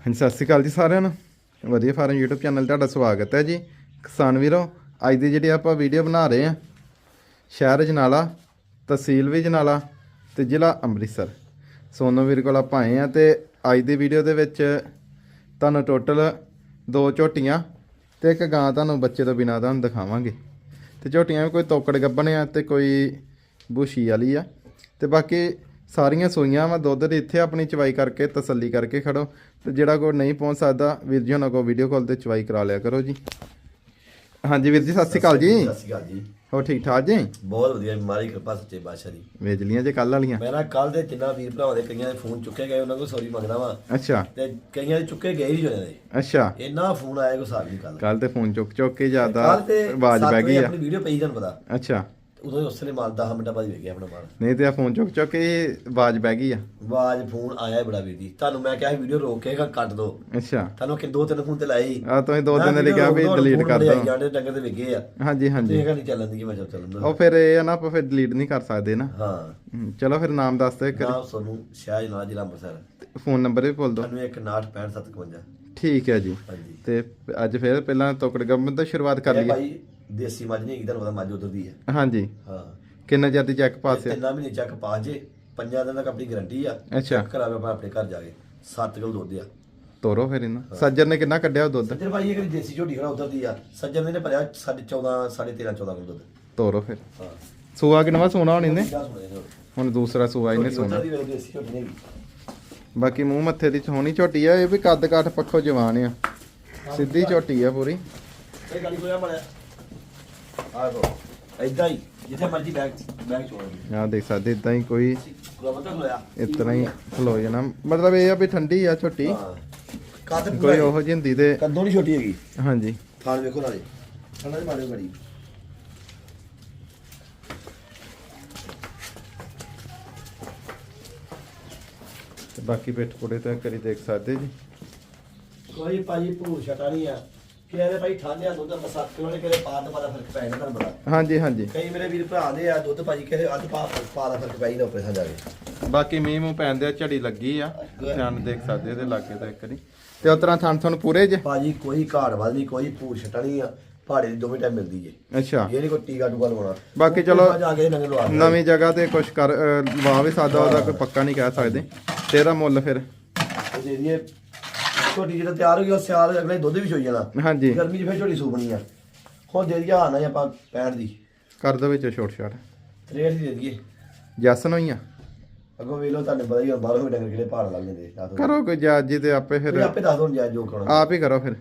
ਹਾਂਜੀ, ਸਤਿ ਸ਼੍ਰੀ ਅਕਾਲ ਜੀ ਸਾਰਿਆਂ ਨੂੰ। ਵਧੀਆ ਫਾਰਮ YouTube ਚੈਨਲ ਤੁਹਾਡਾ ਸਵਾਗਤ ਹੈ ਜੀ। ਕਿਸਾਨ ਵੀਰੋ, ਅੱਜ ਦੀ ਜਿਹੜੀ ਆਪਾਂ ਵੀਡੀਓ ਬਣਾ ਰਹੇ ਆ ਸ਼ਹਿਰ ਜਨਾਲਾ, ਤਹਿਸੀਲ ਵੀ ਜਨਾਲਾ ਤੇ ਜ਼ਿਲ੍ਹਾ ਅੰਮ੍ਰਿਤਸਰ। ਸੋਨੋ ਵੀਰ ਕੋਲ ਆਪਾਂ ਆਏ ਆ ਤੇ ਅੱਜ ਦੀ ਵੀਡੀਓ ਦੇ ਵਿੱਚ ਤੁਹਾਨੂੰ ਟੋਟਲ ਦੋ ਝੋਟੀਆਂ ਤੇ ਇੱਕ ਗਾਂ ਤੁਹਾਨੂੰ ਬੱਚੇ ਤੋਂ ਬਿਨਾਂ ਤੁਹਾਨੂੰ ਦਿਖਾਵਾਂਗੇ। ਤੇ ਝੋਟੀਆਂ ਵੀ ਕੋਈ ਤੋਕੜ ਗੱਬਣ ਆ ਤੇ ਕੋਈ ਬੁਸ਼ੀ ਵਾਲੀ ਆ। ਤੇ ਬਾਕੀ ਸਾਰੀਆਂ ਸੂਈਆਂ ਵਾ ਦੁੱਧ ਦੇ ਇੱਥੇ ਆਪਣੀ ਚਵਾਈ ਕਰਕੇ ਤਸੱਲੀ ਕਰਕੇ ਖੜੋ। ਤੇ ਜਿਹੜਾ ਕੋਈ ਨਹੀਂ ਪਹੁੰਚ ਸਕਦਾ ਵੀਰ ਜੀ ਉਹਨਾਂ ਕੋ ਵੀਡੀਓ ਕਾਲ ਤੇ ਚਵਾਈ ਕਰਾ ਲਿਆ ਕਰੋ ਜੀ। ਹਾਂਜੀ ਵੀਰ ਜੀ ਸਤਿ ਸ਼੍ਰੀ ਅਕਾਲ ਜੀ। ਸਤਿ ਸ਼੍ਰੀ ਅਕਾਲ ਜੀ। ਹੋ ਠੀਕ ਠਾਕ ਜੀ? ਬਹੁਤ ਵਧੀਆ ਮਾਰੀ ਕਿਰਪਾ ਸੱਚੇ ਬਾਦਸ਼ਾਹ ਦੀ। ਵੇਚ ਲੀਆਂ ਜੇ ਕੱਲ ਵਾਲੀਆਂ। ਮੈਂ ਨਾ ਕੱਲ ਦੇ ਤਿੰਨਾਂ ਵੀਰ ਭਰਾਵਾਂ ਦੇ ਕਈਆਂ ਦੇ ਫੋਨ ਚੁੱਕੇ ਗਏ ਉਹਨਾਂ ਕੋਲ ਸੌਰੀ ਮੰਗਦਾ ਵਾਂ। ਅੱਛਾ। ਤੇ ਕਈਆਂ ਦੇ ਚੁੱਕੇ ਗਏ ਹੀ ਜਣੇ ਦੇ। ਅੱਛਾ। ਇੰਨਾ ਫੋਨ ਆਇਆ ਕੋ ਸਾਬ ਨਹੀਂ ਕੱਲ ਕੱਲ ਤੇ ਫੋਨ ਚੁੱਕ ਚੁੱਕ ਕੇ ਜ਼ਿਆਦਾ ਆਵਾਜ਼ ਪੈ ਗਈ ਆ। ਆਪਣੀ ਵੀਡੀਓ ਪਈ ਤੁਹਾਨੂੰ ਪਤਾ। ਅੱਛਾ। ਉਦੋਂ ਹੀ ਉਸਨੇ ਮਾਲ 10 ਮਿੰਟਾਂ ਬਾਅਦ ਵੇਖ ਗਿਆ ਆਪਣਾ ਮਾਲ ਨਹੀਂ ਤੇ ਆ ਫੋਨ ਚੁੱਕ ਚੁੱਕ ਕੇ ਆਵਾਜ਼ ਪੈ ਗਈ ਆ। ਆਵਾਜ਼ ਫੋਨ ਆਇਆ ਹੀ ਬੜਾ ਵੀਰ ਜੀ। ਤੁਹਾਨੂੰ ਮੈਂ ਕਿਹਾ ਸੀ ਵੀਡੀਓ ਰੋਕ ਕੇ ਕੱਟ ਦੋ। ਅੱਛਾ। ਤੁਹਾਨੂੰ ਕਿ ਦੋ ਤਿੰਨ ਫੋਨ ਤੇ ਲਾਏ ਸੀ। ਆ ਤੁਸੀਂ ਦੋ ਮੈਂ ਦਿਨ ਲਈ ਕਿਹਾ ਵੀ ਰੋਕ ਡਿਲੀਟ ਕਰ ਆਈ ਦੋ। ਜਾਂਦੇ ਡੰਗਰ ਤੇ ਵਿਗੇ ਆ। ਹਾਂਜੀ ਹਾਂਜੀ। ਇਹ ਕਹਿੰਦੀ ਚੱਲਣ ਦੀ ਕਿ ਮੈਂ ਚੱਲ ਚੱਲਣ ਉਹ ਫਿਰ ਇਹ ਆ ਨਾ ਆਪਾਂ ਫਿਰ ਡਿਲੀਟ ਨਹੀਂ ਕਰ ਸਕਦੇ ਨਾ। ਹਾਂ। ਹਮ, ਚਲੋ ਫਿਰ ਨਾਮ ਦੱਸ ਦੇ ਨਾਮ ਸੋਨੂੰ ਸ਼ਾਹ ਜਨਾਜ ਜ਼ਿਲ੍ਹਾ ਅੰਮ੍ਰਿਤਸਰ। ਫੋਨ ਨੰਬਰ ਵੀ ਬੋਲ ਦਿਓ 916557 ਠੀਕ ਹੈ ਜੀ। ਹਾਂਜੀ। ਤੇ ਅੱਜ ਫਿਰ ਪਹਿਲਾਂ ਤੋਕੜ ਗੰਮ ਤੋਂ ਸ਼ੁਰੂਆਤ ਕਰ ਇਹ ਲਈਏ। ਭਾਈ ਦੇਸੀ ਮੱਝ ਨਹੀਂ ਹੈਗੀ ਤੁਹਾਨੂੰ ਪਤਾ ਮੱਝ ਉਧਰ ਦੀ ਹੈ। ਹਾਂਜੀ। ਹਾਂ। ਕਿੰਨਾ ਚਿਰ ਦੀ ਚੈੱਕ ਪਾਸ ਆ ਤਿੰਨਾਂ ਮਹੀਨੇ ਚੱਕ ਪਾ ਜੇ ਪੰਜਾਂ ਦਿਨ ਤੱਕ ਆਪਣੀ ਗਾਰੰਟੀ ਆ ਅੱਛਾ। ਕਰਾਵੇ ਆਪਾਂ ਆਪਣੇ ਘਰ ਜਾ ਕੇ 7 ਕਿਲੋ ਦੁੱਧ ਆ। ਤੋਰੋ ਫਿਰ ਇਹਨੂੰ। ਸੱਜਰ ਨੇ ਕਿੰਨਾ ਕੱਢਿਆ ਉਹ ਦੁੱਧ? ਸੱਜਰ ਭਾਈ ਇਹ ਕਿਹੜੀ ਦੇਸੀ ਝੋਟੀ ਖੜਾ ਉਧਰ ਦੀ ਆ ਸੱਜਰ ਨੇ ਭਰਿਆ 14.5 13.5 14 ਕਿਲੋ ਦੁੱਧ। ਤੋਰੋ ਫਿਰ। ਹਾਂ। ਸੂਆ ਕਿੰਨਵਾ ਸੋਨਾ ਹੋਣੀ ਨੇ ਸੁਣਿਆ ਹੁਣ ਦੂਸਰਾ ਸੂਆ ਇਹਨੇ ਸੋਨਾ ਉੱਧਰ ਦੀ ਵੇਲੇ ਦੇਸੀ ਝੋਟੀ ਨਹੀਂ ਹੈਗੀ। ਬਾਕੀ ਮੂੰਹ ਮੱਥੇ ਦੀ ਸੋਹਣੀ ਝੋਟੀ ਆ ਇਹ ਵੀ ਕੱਦ ਕਾਠ ਪੱਖੋਂ ਜਵਾਨ ਆ। ਸਿੱਧੀ ਝੋਟੀ ਆ ਪੂਰੀ। ਇਹ ਗਾੜੀ ਕੋਇਆ ਮੜਿਆ। ਆ ਗੋ ਐਦਾਂ ਹੀ ਜਿੱਥੇ ਮਰਜ਼ੀ ਬੈਗ ਬੈਗ ਚੋੜ ਆ ਦੇਖ ਸਕਦੇ ਇਦਾਂ ਹੀ ਕੋਈ ਤਰ੍ਹਾਂ ਹੀ ਖਲੋ ਜਾਣਾ। ਮਤਲਬ ਇਹ ਆ ਵੀ ਠੰਡੀ ਆ ਕੱਦ ਕੋਈ ਪੂਰਾ ਉਹੋ ਜਿਹੀ ਹੁੰਦੀ ਤੇ ਕੱਦੋਂ ਨਹੀਂ ਛੋਟੀ ਹੈਗੀ। ਹਾਂਜੀ। ਥਾਣ ਵੇਖੋ ਨਾਲੇ। ਮਾਰਿਓ ਗੜੀ ਤੇ ਬਾਕੀ ਪਿੱਠ ਪੁੜੇ ਤਾਂ ਕਰੀ ਦੇਖ ਸਕਦੇ ਜੀ। ਕੋਈ ਭਾਜੀ ਭੂਰ ਛਟਾ ਨਹੀਂ ਆ। ਕਿਹਦੇ ਭਾਈ ਠਾਣਿਆ ਦੁੱਧ ਮਸਾਕ ਕਿਹੜੇ ਕਿਹੜੇ ਪਾ ਤੇ ਬੜਾ ਫ਼ਰਕ ਪੈ ਜਾਂਦਾ ਤੁਹਾਨੂੰ ਹਾਂਜੀ ਹਾਂਜੀ। ਕਈ ਮੇਰੇ ਵੀਰ ਭਰਾ ਦੇ ਆ ਦੁੱਧ ਭਾਜੀ ਕਿਹਦੇ ਅੱਧ ਪਾ ਪਾ ਦਾ ਫ਼ਰਕ ਪੈ ਜਾਂਦਾ ਉੱਪਰ ਥਾਂ ਜਾ ਕੇ। ਬਾਕੀ ਮੀਂਹ ਮੂੰਹ ਪੈਂਦੇ ਆ ਝੜੀ ਲੱਗੀ ਆ। ਧਿਆਨ ਦੇਖ ਸਕਦੇ ਇਹਦੇ ਲਾਗੇ ਤਾਂ ਇੱਕ ਨਹੀਂ। ਤੇ ਉਸ ਤਰ੍ਹਾਂ ਥਣ ਥਣ ਪੂਰੇ ਜੇ? ਭਾਜੀ ਕੋਈ ਘਾੜ ਵੱਧ ਨਹੀਂ ਕੋਈ ਭੂਰ ਛਟਾ ਨਹੀਂ ਆ। ਪਹਾੜੇ ਦੀ ਦੋਵੇਂ ਟਾਈਮ ਮਿਲਦੀ ਏ ਅੱਛਾ। ਇਹ ਨਹੀਂ ਕੋਈ ਟੀਕਾ ਟੂਕਾ ਲਵਾਉਣਾ। ਬਾਕੀ ਚਲੋ ਜਾ ਕੇ ਨਵੇਂ ਲਵਾ ਦੇਣਾ। ਨਵੀਂ ਜਗ੍ਹਾ ਤੇ ਕੁਝ ਕਰ ਲਵਾ ਵੀ ਸਕਦਾ ਉਹਦਾ ਕੋਈ ਪੱਕਾ ਨਹੀਂ ਕਹਿ ਸਕਦੇ। ਤੇ ਇਹਦਾ ਮੁੱਲ ਫਿਰ। ਦੇ ਦਈਏ। ਛੋਟੀ ਜਿਹੜਾ ਤਿਆਰ ਹੋ ਗਈ ਉਹ ਸਿਆਲ ਅਗਲੇ ਦੁੱਧ ਵੀ ਚੋਈ ਜਾਣਾ। ਹਾਂਜੀ। ਗਰਮੀ 'ਚ ਫਿਰ ਛੋਟੀ ਸੂਪਣੀ ਆ। ਹੁਣ ਦੇ ਦਈਏ ਆਣਾ ਆਪਾਂ 65 ਦੀ। ਕਰ ਦੋ ਵਿੱਚ ਛੋਟ ਛਾਟ। 63 ਦੀ ਦੇ ਦਈਏ। ਜਸਨ ਹੋਈਆਂ ਅੱਗੋਂ ਵੇਖ ਲਓ ਤੁਹਾਨੂੰ ਪਤਾ ਹੀ ਹੁਣ ਬਾਹਰੋਂ ਵੀ ਡੰਗਰ ਕਿਹੜੇ ਪਹਾੜ ਲੱਗ ਜਾਂਦੇ ਦੱਸ ਦਿਓ। ਕਰੋ ਕੋਈ ਜਾਜ ਜੀ ਤੇ ਆਪੇ ਫਿਰ ਫਿਰ ਆਪੇ ਦੱਸ ਦੋ ਜਾ ਜੋ ਕਰਾਉਣਾ। ਆਪ ਹੀ ਕਰੋ ਫਿਰ।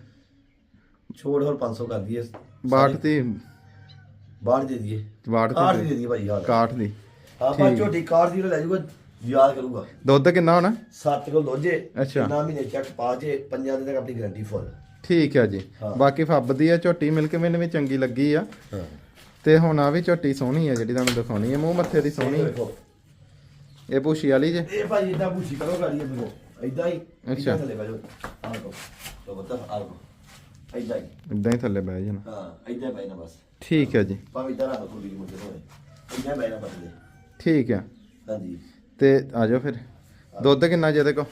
ਛੋੜ ਹੋਰ 500 ਕਰ ਦਈਏ। ਬਾਟ ਦੀ ਬਾਹਰ ਦੇ ਦਈਏ। ਬਾਟ ਕਾਠ ਦੀ ਦੀ ਦੇ ਦਈਏ ਭਾਈ ਹਾਲ ਕਾਠ ਦੀ। ਆਪਾਂ ਝੋਟੀ ਕਾਠ ਦੀ ਲੈ ਜਾਊਗਾ ਯਾਦ ਕਰੂਗਾ। ਦੁੱਧ ਕਿੰਨਾ ਹੋਣਾ? 7 ਕਿਲੋ ਦੋਜੇ ਅੱਛਾ। ਨਾ ਮਹੀਨੇ ਚੱਕ ਪਾ ਜੇ ਪੰਜਾਂ ਦਿਨ ਤੱਕ ਆਪਣੀ ਗਾਰੰਟੀ ਫੁੱਲ ਠੀਕ ਹੈ ਜੀ। ਹਾਂ। ਬਾਕੀ ਫੱਬਦੀ ਆ ਝੋਟੀ ਮਿਲ ਕੇ ਮੈਨੂੰ ਵੀ ਚੰਗੀ ਲੱਗੀ ਆ। ਹਾਂ। ਤੇ ਹੁਣ ਆ ਵੀ ਝੋਟੀ ਸੋਹਣੀ ਆ ਜਿਹੜੀ ਤੁਹਾਨੂੰ ਦਿਖਾਉਣੀ ਆ। ਮੂੰਹ ਮੱਥੇ ਦੀ ਸੋਹਣੀ। ਇਹ ਭੂਸ਼ੀ ਵਾਲੀ ਜੇ? ਇਹ ਭਾਈ ਇਦਾਂ ਪੁੱਛੀ ਕਰੋ ਗਾੜੀ ਦੇਖੋ ਇਦਾਂ ਹੀ ਅੱਛਾ। ਥੱਲੇ ਬੈਜੋ ਆਹ ਕੋ ਤੋ ਬਤਾ ਆਹ ਕੋ ਇਦਾਂ ਹੀ। ਇਦਾਂ ਹੀ ਥੱਲੇ ਬਹਿ ਜਾਣਾ। ਹਾਂ ਇਦਾਂ ਬੈਣਾ ਬਸ। ਠੀਕ ਹੈ ਜੀ। ਭਾਵੇਂ ਇਦਾਂ ਰੱਖ ਕੁੜੀ ਮੁੰਡੇ ਹੋਏ ਇਦਾਂ ਬੈਣਾ ਬਸ। ਦੇ ਠੀਕ ਆ। ਹਾਂਜੀ। ਤੇ ਆ ਜਾਓ ਫਿਰ। ਦੁੱਧ ਕਿੰਨਾ ਜਿਹਦੇ ਕੋ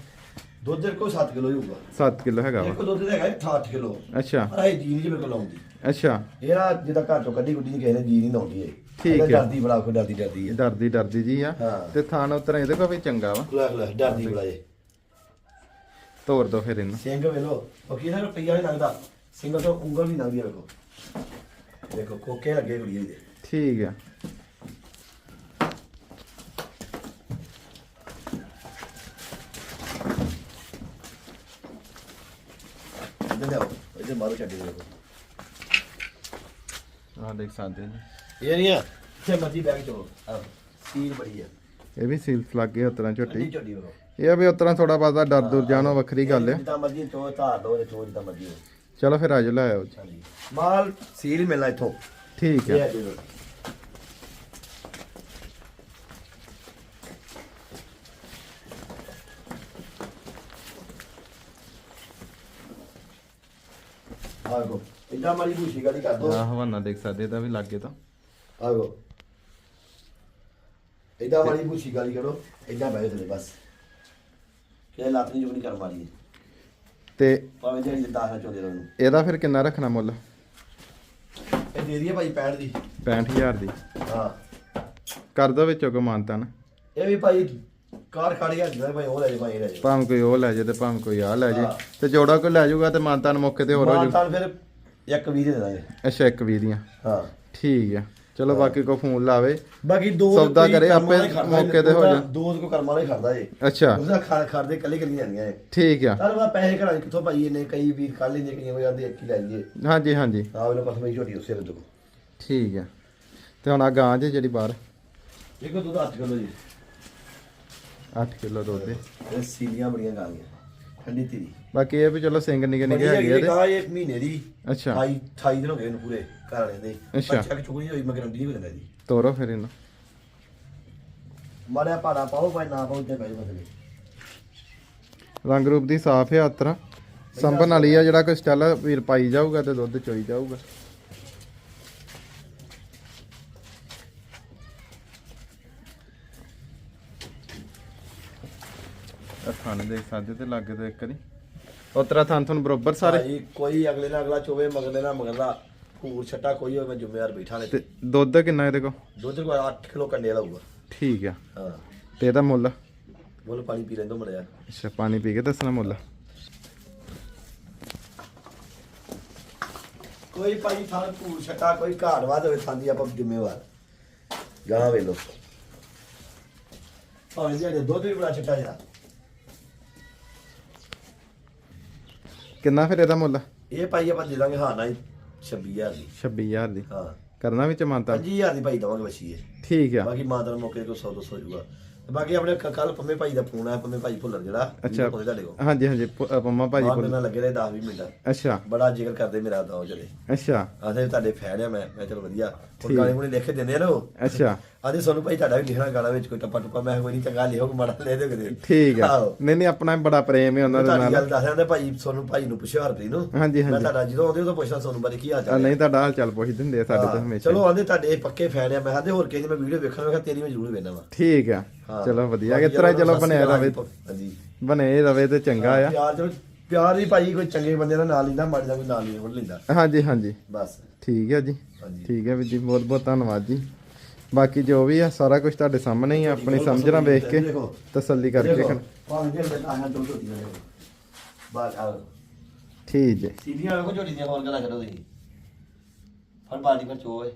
ਦੁੱਧ ਦੇ ਕੋ 7 ਕਿਲੋ ਹੋਊਗਾ। 7 ਕਿਲੋ ਹੈਗਾ ਵਾ। ਇੱਕ ਦੁੱਧ ਦਾ ਹੈਗਾ 8 ਕਿਲੋ। ਅੱਛਾ। ਪਰ ਇਹ ਜੀ ਨਹੀਂ ਜੇ ਮੇਰੇ ਕੋਲ ਆਉਂਦੀ ਅੱਛਾ। ਇਹ ਨਾ ਜਿਹਦਾ ਘਰ ਚੋਂ ਕੱਢੀ ਗੁੱਡੀ ਨਹੀਂ ਕਿਸੇ ਨੇ ਜੀ ਨਹੀਂ ਲਾਉਂਦੀ ਇਹ। ਠੀਕ ਇਹਦਾ ਹੈ। ਡਰਦੀ ਬੜਾ ਕੋ ਡਰਦੀ ਡਰਦੀ ਹੈ। ਡਰਦੀ ਡਰਦੀ ਜੀ ਆ। ਤੇ ਥਾਣ ਉਤਰਾ ਇਹਦੇ ਕੋ ਵੀ ਚੰਗਾ ਵਾ। ਖੁਲਾ ਖੁਲਾ ਡਰਦੀ ਬੜਾ ਇਹ। ਤੋੜ ਦੋ ਫਿਰ ਇਹਨੂੰ। ਸਿੰਘ ਵੇਲੋ ਉਹ ਕੀ ਨਾ ਰੁਪਈਆ ਨਹੀਂ ਲੱਗਦਾ ਸਿੰਘ ਤੋਂ ਉਂਗਲ ਵੀ ਲੰਘਦੀ ਆ ਵੇਖੋ ਦੇਖੋ ਕੋਕੇ ਲੱਗੇ ਕੁੜੀ ਦੇ। ਠੀਕ ਆ। ਮਾਰੋ ਛੱਡੀ ਦੇਖੋ ਆ ਦੇਖ ਸਕਦੇ ਜੀ। ਇਹ ਨਹੀਂ ਆ। ਇੱਥੇ ਮੱਜੀ ਬੈਗ ਚੋ ਸੀਲ ਬੜੀ ਆ। ਇਹ ਵੀ ਸੀਲਸ ਲੱਗ ਗਏ ਉਤਰਾ ਝੋਟੀ। ਇਹ ਆ ਵੀ ਉਤਰਾ ਥੋੜਾ ਬਾਜ਼ਾ ਡਰ ਦੁਰ ਜਾਣੋ ਵੱਖਰੀ ਗੱਲ ਆ। ਜਿੱਦਾਂ ਮਰਜ਼ੀ ਚੋ ਧਾਰ ਲਓ ਤੇ ਚੋ ਜਿੱਦਾਂ ਮਰਜ਼ੀ ਚਲੋ ਫਿਰ ਆਜੋ ਲੈ ਆਓ ਜੀ। ਮਾਲ ਸੀਲ ਮਿਲਣਾ ਇੱਥੋਂ। ਠੀਕ ਇਹ ਆ ਆ ਜੀ ਲਓ। ਆਗੋ ਇਦਾਂ ਮਾਰੀ ਬੂਸ਼ੀ ਗਾੜੀ ਕਰ ਦੋ ਆ ਹਵਾਨਾ ਦੇਖ ਸਕਦੇ ਇਹਦਾ ਵੀ ਲੱਗੇ ਤਾਂ। ਆਗੋ ਇਦਾਂ ਮਾਰੀ ਬੂਸ਼ੀ ਗਾੜੀ ਕਰੋ ਇਦਾਂ ਬਹਿ ਥਲੇ ਬਸ। ਕਿ ਲੱਤ ਨਹੀਂ ਜੁਗਣੀ ਕਰ ਮਾਰੀ ਤੇ ਭਾਵੇਂ ਜਿਹੜੀ 10 ਨਾਲ ਚੋਦੇ ਰਹੋ ਇਹਦਾ ਫਿਰ ਕਿੰਨਾ ਰੱਖਣਾ ਮੁੱਲ? ਇਹ ਦੇ ਦਈਏ ਭਾਈ 65 ਦੀ। 65000 ਦੀ। ਹਾਂ। ਕਰ ਦੋ ਵਿੱਚੋਂ ਕੋ ਮਾਨਤਾ ਨਾ। ਇਹ ਵੀ ਭਾਈ ਕਾਰ ਖੜੀ ਆ ਜਿਵੇਂ ਭਾਈ ਉਹ ਲੈ ਜੇ ਭਾਈ ਇਹ ਲੈ ਜੇ। ਭਾਵੇਂ ਕੋਈ ਉਹ ਲੈ ਜੇ ਤੇ ਭਾਵੇਂ ਕੋਈ ਆ ਲੈ ਜੇ। ਤੇ ਜੋੜਾ ਕੋਈ ਲੈ ਜਾਊਗਾ ਤੇ ਮਾਨਤਾ ਨੂੰ ਮੌਕੇ ਤੇ ਹੋਰ ਹੋ ਜਾਊ ਮਾਨਤਾਨ ਫਿਰ ਇੱਕ ਵੀਹ ਦੇ ਦਾਂਗੇ ਅੱਛਾ ਇੱਕ ਵੀਹ ਦੀਆਂ। ਹਾਂ। ਠੀਕ ਆ। ਚਲੋ ਬਾਕੀ ਕੋ ਫੋਨ ਲਾਵੇ। ਬਾਕੀ ਦੋ ਸੌਦਾ ਕੋਈ ਕਰੇ, ਕਰਮਾਂ ਆਪੇ ਵਾਲਾ ਹੀ ਖੜਦਾ ਮੌਕੇ ਤੇ ਹੋ ਉਹਦਾ ਜਾ। ਦੋ ਕੋ ਕਰਮਾਂ ਵਾਲਾ ਹੀ ਖੜਦਾ ਏ ਅੱਛਾ। ਉਹਦਾ ਖੜ ਖੜਦੇ ਕੱਲੀ ਕੱਲੀ ਜਾਂਦੀਆਂ ਏ ਠੀਕ ਆ। ਤਾਂ ਬਾ ਪੈਸੇ ਘਰਾਂ 'ਚ ਕਿੱਥੋਂ ਭਾਈ ਇਹਨੇ ਕਈ ਵੀਰ ਕੱਲ ਲੈਂਦੇ ਕਈਆਂ ਹੋ ਜਾਂਦੇ ਇੱਕ ਹੀ ਲੈ ਲਈਏ। ਹਾਂਜੀ ਹਾਂਜੀ। ਆ ਉਹਨੇ ਪਸਮੇ ਝੋਟੀ ਉਸੇ ਦੇ ਦੋ ਠੀਕ ਆ। ਤੇ ਹੁਣ ਆ ਗਾਂ ਜੇ ਜਿਹੜੀ ਬਾਹਰ। ਦੇਖੋ ਦੁੱਧ 8 ਕਿਲੋ ਜੀ। 8 ਕਿਲੋ ਦੁੱਧ ਦੇ। ਇਹ ਸੀਲੀਆਂ ਬੜੀਆਂ ਗਾਲੀਆਂ ਠੰਡੀ ਤੇਰੀ। ਬਾਕੀ ਇਹ ਵੀ ਚਲੋ ਸਿੰਘ ਨਿੱਕੇ ਨਿੱਕੇ ਹੈਗੇ ਆ ਤੇ। ਗਾਂ ਇਹ ਮਹੀਨੇ ਦੀ। ਅੱਛਾ। 28 28 ਦਿਨ ਹੋ ਗਏ ਇਹਨੂੰ ਪੂਰੇ ਘਰ ਵਾਲੇ ਦੇ। ਅੱਛਾ। ਅੱਛਾ ਚੁਗਣੀ ਹੋਈ ਮਗਰ ਅੰਡੀ ਨਹੀਂ ਦਿੰਦਾ ਜੀ ਤੋਰੋ ਫਿਰ ਇਹਨੂੰ। ਮਾਰਿਆ ਪਾੜਾ ਪਾਓ ਭਾਈ ਨਾ ਪਾਓ ਤੇ ਭਾਈ ਬਦਲੇ ਰੰਗ ਰੂਪ ਦੀ ਸਾਫ਼ ਹੈ ਆਤਰਾ ਸੰਭਨ ਵਾਲੀ ਆ ਜਿਹੜਾ ਕੋਈ ਸਟੈਲ ਵੀਰ ਪਾਈ ਜਾਊਗਾ ਤੇ ਦੁੱਧ ਚੋਈ ਜਾਊਗਾ। ਆ ਥਣ ਦੇ ਸਾਦੇ ਤੇ ਲੱਗੇ ਤੇ ਇੱਕ ਦੀ ਉਤਰਾ ਥਣ ਤੁਹਾਨੂੰ ਬਰੋਬਰ ਸਾਰੇ। ਭਾਈ ਕੋਈ ਅਗਲੇ ਨਾਲ ਅਗਲਾ ਚੋਵੇ ਮਗਲੇ ਨਾਲ ਮਗਲਾ ਭੂਰ ਛੱਟਾ ਕੋਈ ਹੋਵੇ ਮੈਂ ਜ਼ਿੰਮੇਵਾਰ ਬੈਠਾ ਨੇ ਤੇ ਦੁੱਧ ਕਿੰਨਾ ਇਹਦੇ ਕੋ ਦੁੱਧ ਕੋਲ 8 ਕਿਲੋ ਕੰਡੇ ਵਾਲਾ ਹੋਊਗਾ। ਠੀਕ ਆ। ਹਾਂ। ਤੇ ਇਹਦਾ ਮੁੱਲ? ਬੋਲ ਪਾਣੀ ਪੀ ਲੈਂਦੋ ਮੜਿਆ। ਅੱਛਾ ਪਾਣੀ ਪੀ ਕੇ ਦੱਸਣਾ ਮੁੱਲ। ਕੋਈ ਭਾਈ ਥਾਂ ਭੂਰ ਛੱਟਾ ਕੋਈ ਘਾੜ ਵਾਦ ਹੋਵੇ ਥਾਂਦੀ ਆਪਾਂ ਜ਼ਿੰਮੇਵਾਰ। ਗਾਂ ਵੇ ਲੋ ਭਾਵੇਂ ਜਿਹੜੇ ਦੁੱਧ ਵੀ ਬੜਾ ਛੱਟਾ ਜਾ ਕਿੰਨਾ ਫਿਰ ਇਹਦਾ ਮੁੱਲ? ਇਹ ਭਾਈ ਆਪਾਂ ਦੇ ਦਾਂਗੇ ਹਾਂ ਨਾ 26000 ਦੀ। 26000 ਦੀ। ਹਾਂ। ਕਰਨਾ ਵਿੱਚ ਮੰਨਤਾ? 5000 ਦੀ ਭਾਈ ਦਵਾਂਗੇ ਬੱਚੀ ਇਹ। ਠੀਕ ਆ। ਬਾਕੀ ਮਾਂ ਦਾ ਮੌਕੇ ਕੋਈ 100 200 ਜੂਗਾ ਤੇ ਬਾਕੀ ਆਪਣੇ ਕੱਲ ਪੰਮੇ ਭਾਈ ਦਾ ਫੋਨ ਆਇਆ ਪੰਮੇ ਭਾਈ ਭੁੱਲਰ ਜਿਹੜਾ ਅੱਛਾ। ਉਹਦੇ ਤੁਹਾਡੇ ਕੋਲ। ਹਾਂਜੀ ਹਾਂਜੀ ਪ- ਅ, ਪੰਮਾ ਭਾਜੀ ਕੋਲ ਨਾਲ ਲੱਗੇ ਰਹੇ 10 20 ਮਿੰਟ। ਅੱਛਾ। ਬੜਾ ਜ਼ਿਕਰ ਕਰਦੇ ਮੇਰਾ ਦਾ ਉਹ ਅੱਛਾ। ਆਦੇ ਤੁਹਾਡੇ ਫੈਨ ਆ ਮੈਂ ਮੈਂ ਚਲੋ ਵਧੀਆ। ਹੁਣ। ਗਾਣੇ ਗੁਣੇ ਲਿਖ ਕੇ ਦਿੰਦੇ ਆ ਨਾ ਉਹ। ਅੱਛਾ। ਆਦੇ ਸਾਨੂੰ ਭਾਈ ਤੁਹਾਡਾ ਵੀ ਲਿਖਣਾ ਗਾਣਾ ਵਿੱਚ ਕੋਈ ਟੱਪਾ ਟੁੱਪਾ। ਮੈਂ ਕੋਈ ਨਹੀਂ ਚੰਗਾ ਲਿਖੋ ਮਾੜਾ ਲੈ ਦਿਓ ਕਿਤੇ। ਠੀਕ ਆ। ਆਹੋ। ਨਹੀਂ ਨਹੀਂ ਆਪਣਾ ਬੜਾ ਪ੍ਰੇਮ ਹੈ ਉਹਨਾਂ ਦੇ ਤੁਹਾਡੀ ਨਾਲ। ਗੱਲ ਦੱਸ ਰਿਹਾ ਭਾਈ ਸੋਨੂੰ ਭਾਈ ਨੂੰ ਪੁੱਛਿਆ ਹਰਪ੍ਰੀਤ ਨੂੰ। ਹਾਂਜੀ ਮੈਂ ਤੁਹਾਡਾ ਜਦੋਂ ਆਉਂਦੇ ਉਦੋਂ ਪੁੱਛਦਾ ਸੋਨੂੰ ਬਾਰੇ ਕੀ ਹਾਲ ਆ, ਚਾਲ ਹੈ? ਨਹੀਂ ਤੁਹਾਡਾ ਹਾਲ ਚਾਲ ਪੁੱਛ ਦਿੰਦੇ ਆ ਸਾਡੇ ਤੋਂ ਹਾਂ, ਹਮੇਸ਼ਾ ਚਲੋ ਆਂਦੇ ਤੁਹਾਡੇ ਪੱਕੇ ਫੈਨ ਆ। ਮੈਂ ਕਹਿੰਦੇ ਹੋਰ ਕਿਸੇ ਦੀ ਮੈਂ ਵੀਡੀਓ ਵੇਖਣਾ ਮੈਂ ਕਿਹਾ ਤੇਰੀ ਮੈਂ ਜ਼ਰੂਰ ਵੇਖਣਾ ਵਾ। ਠੀਕ ਆ। ਹਾਂ। ਚਲੋ ਵਧੀਆ। ਕਿ ਤਰ੍ਹਾਂ ਚਲੋ ਬਣਿਆ ਰਵੇ ਹਾਂਜੀ। ਬਣੇ ਰਵੇ ਤੇ ਚੰਗਾ ਆ। ਪਿਆਰ ਚਲੋ ਪਿਆਰ ਵੀ ਭਾਈ ਕੋਈ ਚੰਗੇ ਬੰਦੇ ਦਾ ਨਾਲ ਲੈਂਦਾ ਮਾੜਾ ਜਿਹਾ ਕੋਈ ਨਾਲ ਨਹੀਂ ਲੈਂਦਾ। ਹਾਂਜੀ ਹਾਂਜੀ। ਬਸ। ਠੀਕ ਹੈ ਜੀ। ਹਾਂਜੀ। ਠੀਕ ਹੈ ਵੀਰ ਜੀ ਬਹੁਤ ਬਹੁਤ ਧੰਨਵਾਦ ਜੀ। ਬਾਕੀ ਜੋ ਵੀ ਆ ਸਾਰਾ ਕੁਝ ਤੁਹਾਡੇ ਸਾਹਮਣੇ ਹੀ ਆ ਆਪਣੀ ਸਮਝ ਨਾਲ ਵੇਖ ਕੇ। ਤਸੱਲੀ ਕਰਕੇ ਦੇਖੋ ਖਣ ਭਾਵੇਂ ਜੇ ਮੈਂ ਆਹਾਂ ਦੋ ਝੋਟੀਆਂ ਨੇ। ਬਾਤ ਆ ਠੀਕ ਜੀ। ਸੀਧੀਆਂ ਕੋ ਝੋਟੀ ਦੀਆਂ ਹੋਰ ਗੱਲਾਂ ਕਰੋ ਤੁਸੀਂ। ਫੜ ਬਾਲਟੀ ਪਰ ਚੋਏ